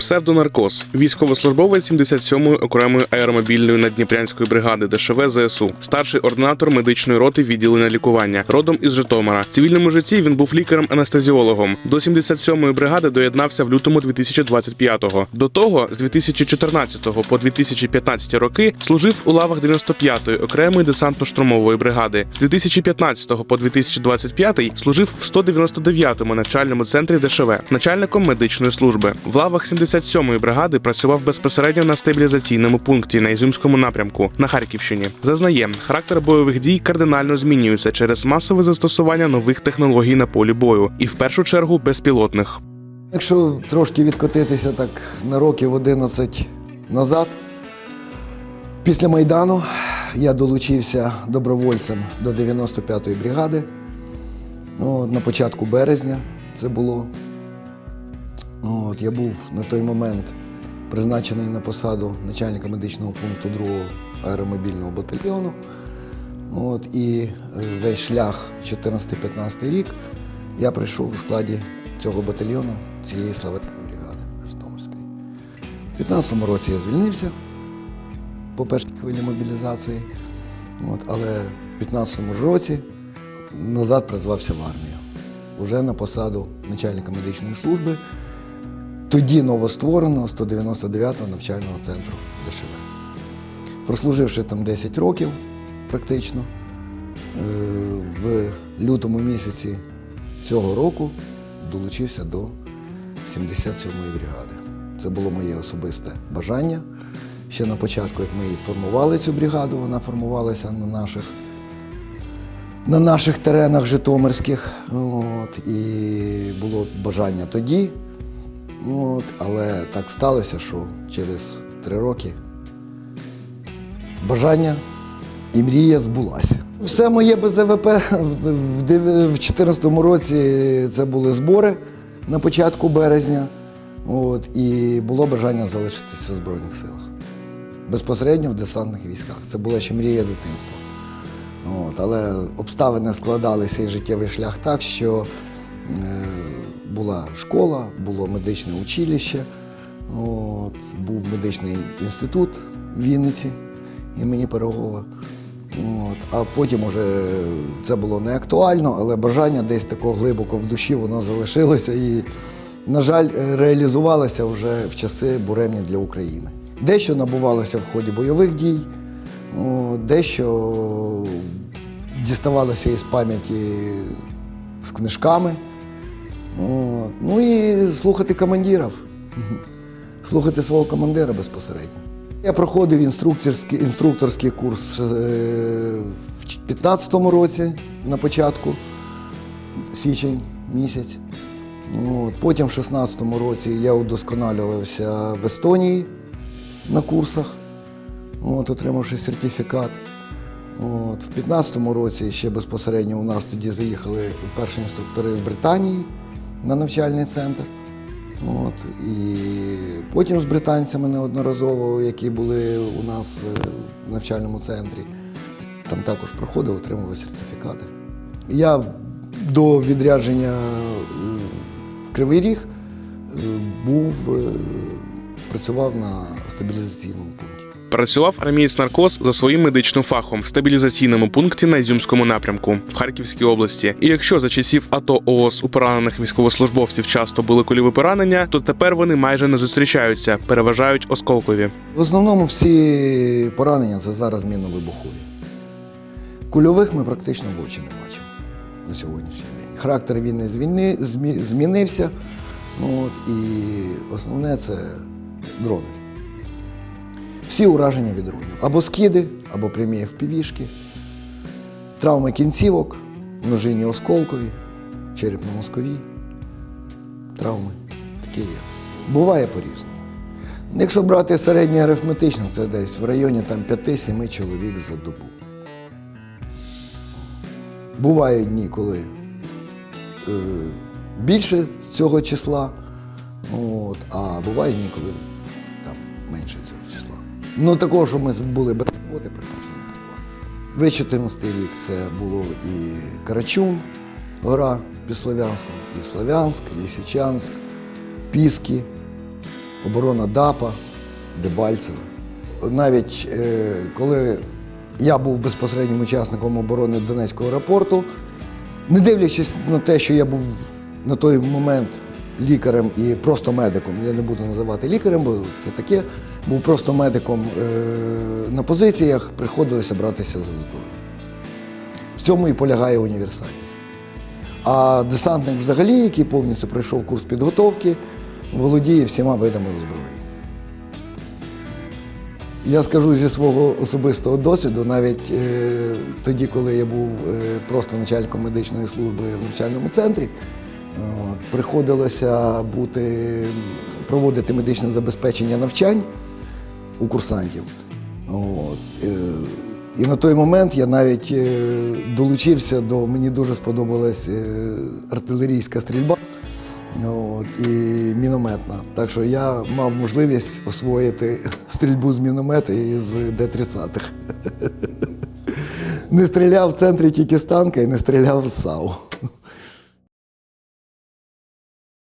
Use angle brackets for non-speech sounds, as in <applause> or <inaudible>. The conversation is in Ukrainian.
Псевдонаркоз, військовослужбовець 77-ї окремої аеромобільної наддніпрянської бригади ДШВ ЗСУ, старший ординатор медичної роти відділення лікування, родом із Житомира. В цивільному житті він був лікарем-анестезіологом. До 77-ї бригади доєднався в лютому 2025-го. До того з 2014 по 2015 роки служив у лавах 95-ї окремої десантно-штурмової бригади. З 2015 по 2025 служив в 199-му навчальному центрі ДШВ, начальником медичної служби. В лавах 77-ї бригади працював безпосередньо на стабілізаційному пункті на Ізюмському напрямку на Харківщині. Зазнає, характер бойових дій кардинально змінюється через масове застосування нових технологій на полі бою, і в першу чергу безпілотних. Якщо трошки відкотитися так на років 11 назад, після Майдану я долучився добровольцем до 95-ї бригади. От, на початку березня це було. От, я був на той момент призначений на посаду начальника медичного пункту 2-го аеромобільного батальйону. От, і е, весь шлях 14-15 рік я прийшов у складі цього батальйону, цієї славетної бригади Житомирської. У 15-му році я звільнився по першій хвилі мобілізації, от, але в 15-му ж році назад призвався в армію. Уже на посаду начальника медичної служби, тоді новоствореного 199-го навчального центру ДШВ. Прослуживши там 10 років практично, е, в лютому місяці цього року долучився до 77-ї бригади. Це було моє особисте бажання. Ще на початку, як ми і формували цю бригаду, вона формувалася на наших, на наших теренах Житомирських. От, і було бажання тоді. От, але так сталося, що через три роки бажання і мрія збулася. Все моє БЗВП в 2014 році це були збори на початку березня. От, і було бажання залишитися в Збройних силах. Безпосередньо в десантних військах. Це була ще мрія дитинства. От, але обставини складалися і життєвий шлях так, що е, була школа, було медичне училище, от, був медичний інститут в Вінниці імені Пирогова. От, а потім уже це було не актуально, але бажання десь такого глибоко в душі воно залишилося і, на жаль, реалізувалося вже в часи буремні для України. Дещо набувалося в ході бойових дій, дещо діставалося із пам'яті з книжками. Ну і слухати командирів, слухати свого командира безпосередньо. Я проходив інструкторський, інструкторський курс е, в 2015 році на початку, січень місяць. От, потім в 2016 році я удосконалювався в Естонії на курсах, от, отримавши сертифікат. От, в 2015 році ще безпосередньо у нас тоді заїхали перші інструктори з Британії на навчальний центр. От, і потім з британцями неодноразово, які були у нас е, в навчальному центрі, там також проходив, отримував сертифікати. Я до відрядження е, в Кривий Ріг е, був, працював на стабілізаційному пункті. Працював армієць наркоз за своїм медичним фахом в стабілізаційному пункті на Ізюмському напрямку в Харківській області. І якщо за часів АТО ООС у поранених військовослужбовців часто були кульові поранення, то тепер вони майже не зустрічаються, переважають осколкові. В основному всі поранення це зараз мінно-вибухові. Кульових ми практично в очі не бачимо на сьогоднішній день. Характер війни змінився. От, і основне це дрони. Всі ураження від дронів. Або скиди, або прямі впівішки, травми кінцівок, множинні осколкові, черепно-мозкові травми. Такі є. Буває по-різному. Якщо брати середнє арифметично, це десь в районі там, 5-7 чоловік за добу. Бувають дні, коли е, більше з цього числа, от, а бувають дні, коли там, менше. Ну такого, щоб ми були без роботи, практично не буває. Ви 14 рік це було і Карачун, гора під і Слов'янськ, Лісичанськ, Піски, оборона ДАПа, Дебальцева. Навіть е, коли я був безпосереднім учасником оборони Донецького аеропорту, не дивлячись на те, що я був на той момент лікарем і просто медиком, я не буду називати лікарем, бо це таке, був просто медиком е, на позиціях, приходилося братися за зброю. В цьому і полягає універсальність. А десантник взагалі, який повністю пройшов курс підготовки, володіє всіма видами озброєння. Я скажу зі свого особистого досвіду, навіть е, тоді, коли я був е, просто начальником медичної служби в навчальному центрі, от, приходилося бути, проводити медичне забезпечення навчань у курсантів. От, е, і на той момент я навіть е, долучився до, мені дуже сподобалась е, артилерійська стрільба от, і мінометна. Так що я мав можливість освоїти стрільбу з міномета і з Д-30-х. <laughs> Не стріляв в центрі тільки з танка і не стріляв з САУ.